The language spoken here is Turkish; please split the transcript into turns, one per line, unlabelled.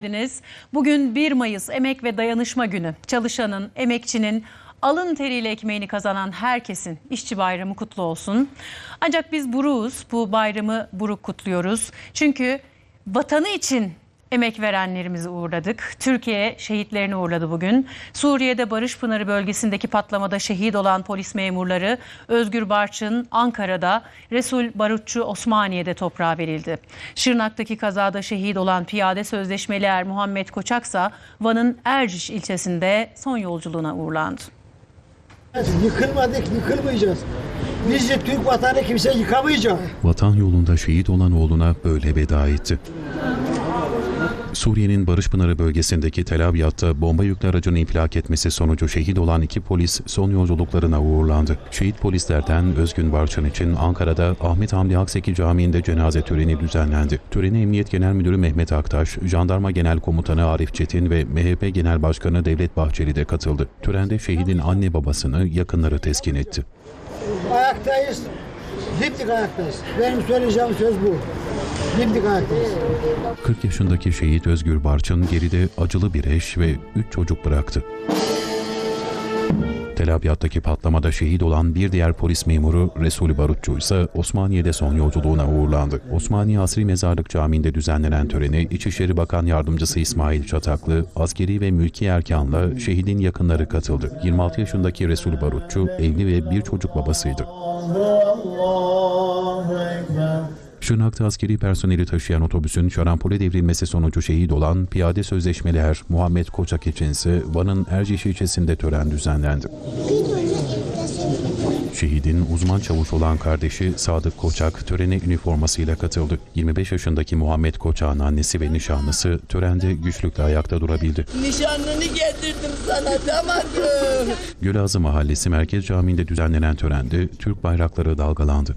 geldiniz. Bugün 1 Mayıs Emek ve Dayanışma Günü. Çalışanın, emekçinin, alın teriyle ekmeğini kazanan herkesin işçi bayramı kutlu olsun. Ancak biz buruğuz, bu bayramı buruk kutluyoruz. Çünkü vatanı için emek verenlerimizi uğurladık. Türkiye şehitlerini uğurladı bugün. Suriye'de Barış Pınarı bölgesindeki patlamada şehit olan polis memurları Özgür Barçın Ankara'da, Resul Barutçu Osmaniye'de toprağa verildi. Şırnak'taki kazada şehit olan piyade sözleşmeli er Muhammed Koçaksa Van'ın Erciş ilçesinde son yolculuğuna uğurlandı.
Yıkılmadık, yıkılmayacağız. Bizi Türk vatanı kimse yıkamayacak.
Vatan yolunda şehit olan oğluna böyle veda etti. Suriye'nin Barış Pınarı bölgesindeki Tel Abyad'da bomba yüklü aracın infilak etmesi sonucu şehit olan iki polis son yolculuklarına uğurlandı. Şehit polislerden Özgün Barçın için Ankara'da Ahmet Hamdi Aksekil Camii'nde cenaze töreni düzenlendi. Törene Emniyet Genel Müdürü Mehmet Aktaş, Jandarma Genel Komutanı Arif Çetin ve MHP Genel Başkanı Devlet Bahçeli de katıldı. Törende şehidin anne babasını, yakınları teskin etti.
Ayaktayız. Dimdik ayaktayız. Benim söyleyeceğim söz bu. Dimdik ayaktayız.
40 yaşındaki şehit Özgür Barçın geride acılı bir eş ve 3 çocuk bıraktı. Tel Abyad'daki patlamada şehit olan bir diğer polis memuru Resul Barutçu ise Osmaniye'de son yolculuğuna uğurlandı. Osmaniye Asri Mezarlık Camii'nde düzenlenen töreni İçişleri Bakan Yardımcısı İsmail Çataklı, askeri ve mülki erkanla şehidin yakınları katıldı. 26 yaşındaki Resul Barutçu evli ve bir çocuk babasıydı. Şırnak'ta askeri personeli taşıyan otobüsün şarampole devrilmesi sonucu şehit olan piyade sözleşmeli er Muhammed Koçak için ise Van'ın Erciş ilçesinde tören düzenlendi. Şehidin uzman çavuş olan kardeşi Sadık Koçak törene üniformasıyla katıldı. 25 yaşındaki Muhammed Koçak'ın annesi ve nişanlısı törende güçlükle ayakta durabildi.
Nişanlını getirdim sana damadım.
Gölazı Mahallesi Merkez Camii'nde düzenlenen törende Türk bayrakları dalgalandı.